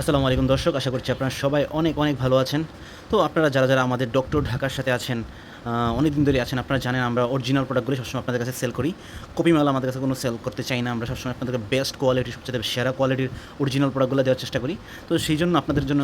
আসসালামু আলাইকুম দর্শক, আশা করছি আপনারা সবাই অনেক অনেক ভালো আছেন। তো আপনারা যারা যারা আমাদের ডক্টর ঢাকার সাথে আছেন অনেক দিন ধরে আছেন, আপনারা জানেন আমরা অরিজিনাল প্রোডাক্টগুলি সবসময় আপনাদের কাছে সেল করি। কপি মাল আমাদের কাছে কোনো সেল করতে চাই না, আমরা সবসময় আপনাদেরকে বেস্ট কোয়ালিটি সবচেয়ে সেরা কোয়ালিটির অরিজিনাল প্রোডাক্টগুলো দেওয়ার চেষ্টা করি। তো সেই জন্য আপনাদের জন্য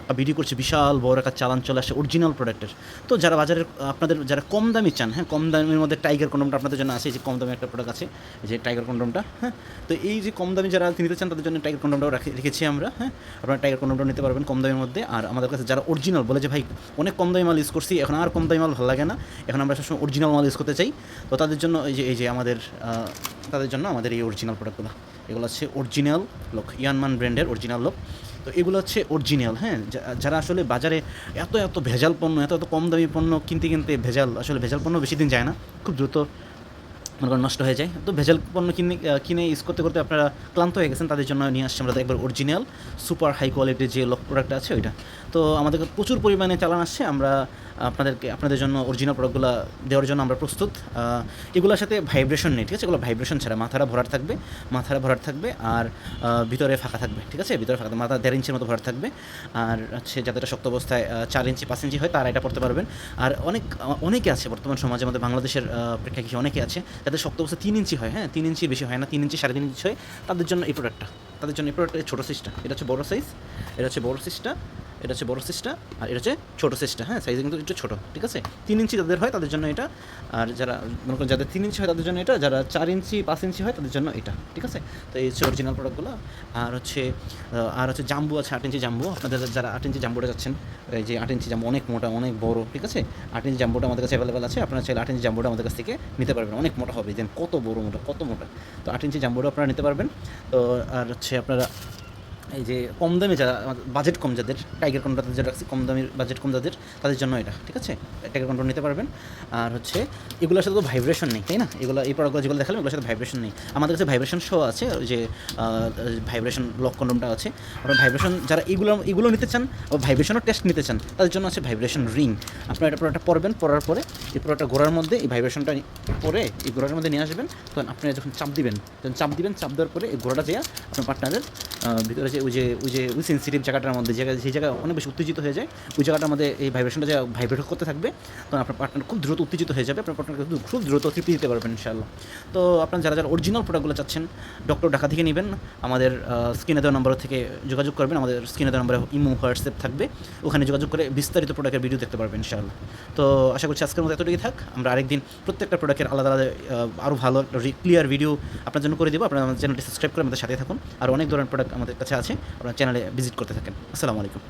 একটা ভিডিও করছি, বিশাল বড় একটা চালান চলে আসে অরিজিনাল প্রোডাক্টের তো যারা বাজারে আপনাদের, যারা কম দামি চান হ্যাঁ কম দামের মধ্যে টাইগার কন্ডমটা আপনাদের জন্য আছে যে কম দামি একটা প্রোডাক্ট আছে যে টাইগার কন্ডমটা হ্যাঁ তো এই যে কম দামি যারা নিতে চান, তাদের জন্য টাইগার কন্ডমটাও রাখি, রেখেছি আমরা হ্যাঁ আপনারা টাইগার কন্ডমটাও নিতে পারবেন কম দামের মধ্যে। আর আমাদের কাছে যারা অরিজিনাল বলে যে, ভাই, অনেক কম দামি মাল ইউজ করছি, এখন আর কম দামি মাল ভালো লাগে না। এখন আমরা সবসময় অরিজিনাল মাল ইউজ করতে চাই। তো তাদের জন্য এই যে এই যে আমাদের তাদের জন্য আমাদের এই অরিজিনাল প্রোডাক্টগুলো এগুলো হচ্ছে অরিজিনাল লোক ইয়ানমান ব্র্যান্ডের অরিজিনাল লোক তো এগুলো হচ্ছে অরিজিনাল হ্যাঁ? যারা আসলে বাজারে এত এত ভেজাল পণ্য, এত এত কম দামি পণ্য কিনতে কিনতে ভেজাল, আসলে ভেজাল পণ্য বেশি দিন যায় না। খুব দ্রুত মনে করেন নষ্ট হয়ে যায়। তো ভেজাল পণ্য কিনে কিনে ইউজ করতে করতে আপনারা ক্লান্ত হয়ে গেছেন, তাদের জন্য নিয়ে আসছি আমরা একবার অরিজিনাল সুপার হাই কোয়ালিটির যে লক প্রোডাক্ট আছে ওইটা। তো আমাদের প্রচুর পরিমাণে চালান আসছে। আমরা আপনাদেরকে আপনাদের জন্য অরিজিনাল প্রোডাক্টগুলো দেওয়ার জন্য আমরা প্রস্তুত। এগুলোর সাথে ভাইব্রেশন নেই ঠিক আছে? এগুলো ভাইব্রেশন ছাড়া মাথাটা ভরাট থাকবে মাথাটা ভরাট থাকবে আর ভিতরে ফাঁকা থাকবে ঠিক আছে? ভিতরে ফাঁকা মাথা দেড় ইঞ্চির মতো ভরাট থাকবে। আর হচ্ছে যাদের শক্ত অবস্থায় চার ইঞ্চি পাঁচ ইঞ্চি হয় তারা এটা পড়তে পারবেন। আর অনেক অনেকে আছে বর্তমান সমাজে আমাদের বাংলাদেশের আহ, প্রেক্ষাপটে অনেকে আছে যাদের শক্ত অবস্থা তিন ইঞ্চি হয় হ্যাঁ? তিন ইঞ্চি বেশি হয় না তিন ইঞ্চি সাড়ে তিন ইঞ্চি হয় তাদের জন্য এই প্রোডাক্টটা তাদের জন্য এই প্রোডাক্টটা ছোটো সাইজটা এটা হচ্ছে বড় সাইজ এটা হচ্ছে বড় সাইজটা এটা হচ্ছে বড় সাইজটা আর এটা হচ্ছে ছোটো সাইজটা হ্যাঁ সাইজ কিন্তু একটু ছোটো, ঠিক আছে? তিন ইঞ্চি যাদের হয় তাদের জন্য এটা, আর যারা, মনে করেন যাদের তিন ইঞ্চি হয় তাদের জন্য এটা, যারা চার ইঞ্চি, পাঁচ ইঞ্চি হয় তাদের জন্য এটা, ঠিক আছে? তো এই হচ্ছে অরিজিনাল প্রোডাক্টগুলো আর হচ্ছে আর হচ্ছে জাম্বু আছে, আট ইঞ্চি জাম্বু, আপনাদের যারা আট ইঞ্চি জাম্বুটা যাচ্ছেন, এই যে আট ইঞ্চি জাম্বু অনেক মোটা, অনেক বড়, ঠিক আছে? আট ইঞ্চি জাম্বুটা আমাদের কাছে অ্যাভেলেবেল আছে, আপনারা চাইলে আট ইঞ্চি জাম্বুটা আমাদের কাছ থেকে নিতে পারবেন, অনেক মোটা হবে দেন কত বড় মোটা, কত মোটা। তো আট ইঞ্চি জাম্বুটা আপনারা নিতে পারবেন। তো, আর হচ্ছে আপনারা এই যে কম দামে যারা বাজেট কম যাদের টাইগার কন্ট্রোল যেটা রাখছি কম দামি বাজেট কম যাদের, তাদের জন্য এটা, ঠিক আছে? টাইগার কন্ট্রোল নিতে পারবেন। আর হচ্ছে, এগুলোর সাথে তো ভাইব্রেশন নেই, তাই না? এগুলো, এই প্রোডাক্টগুলো যেগুলো দেখালাম, এগুলোর সাথে ভাইব্রেশন নেই। আমাদের কাছে ভাইব্রেশন শো আছে যে ভাইব্রেশন লক কন্ডমটা আছে। আপনার ভাইব্রেশন যারা এগুলো এগুলো নিতে চান ও ভাইব্রেশনও টেস্ট নিতে চান, তাদের জন্য আছে ভাইব্রেশন রিং আপনারা এটা প্রোডাক্টটা পরবেন, পরার পরে, এই প্রোডাক্টটা ঘোরার মধ্যে, এই ভাইব্রেশনটা পরে, এই ঘোড়ার মধ্যে নিয়ে আসবেন। তখন আপনারা যখন চাপ দিবেন তখন চাপ দিবেন, চাপ দেওয়ার পরে, এই ঘোরাটা দেওয়া আপনার পার্টনারের ভিতরে যে ওই যে ওই যে ওই সেন্সিটিভ জায়গাটার মধ্যে জায়গা সেই জায়গা অনেক বেশি উত্তেজিত হয়ে যায়। ওই জায়গাটার মধ্যে এই ভাইব্রেশনটা যা ভাইব্রেট করতে থাকবে তখন আপনার পার্টনার খুব দ্রুত উত্তেজিত হয়ে যাবে। আপনার পার্টনার কিন্তু খুব দ্রুত তৃপ্তি দিতে পারবেন, ইনশাআল্লাহ। তো আপনার যারা যারা অরিজিনাল প্রোডাক্টগুলো চাচ্ছেন ডক্টর ঢাকা থেকে নেবেন। আমাদের স্ক্রিনে দেওয়া নম্বর থেকে যোগাযোগ করবেন। আমাদের স্ক্রিনে দেওয়া নম্বরে ইমো, হোয়াটসঅ্যাপ থাকবে। ওখানে যোগাযোগ করে বিস্তারিত প্রোডাক্টের ভিডিও দেখতে পারবেন, ইনশাআল্লাহ। তো আশা করছি আজকের মতো এতটুকুই থাক। আমরা আরেকদিন প্রত্যেকটা প্রোডাক্টের আলাদা আলাদা আরও ভালো ক্লিয়ার ভিডিও আপনার জন্য করে দেবো। আপনারা চ্যানেলটি সাবস্ক্রাইব করে আমাদের সাথে থাকুন। আর অনেক ধরনের প্রোডাক্ট আমাদের কাছে আছে। আপনার চ্যানেলে ভিজিট করতে থাকেন। আসসালামু আলাইকুম।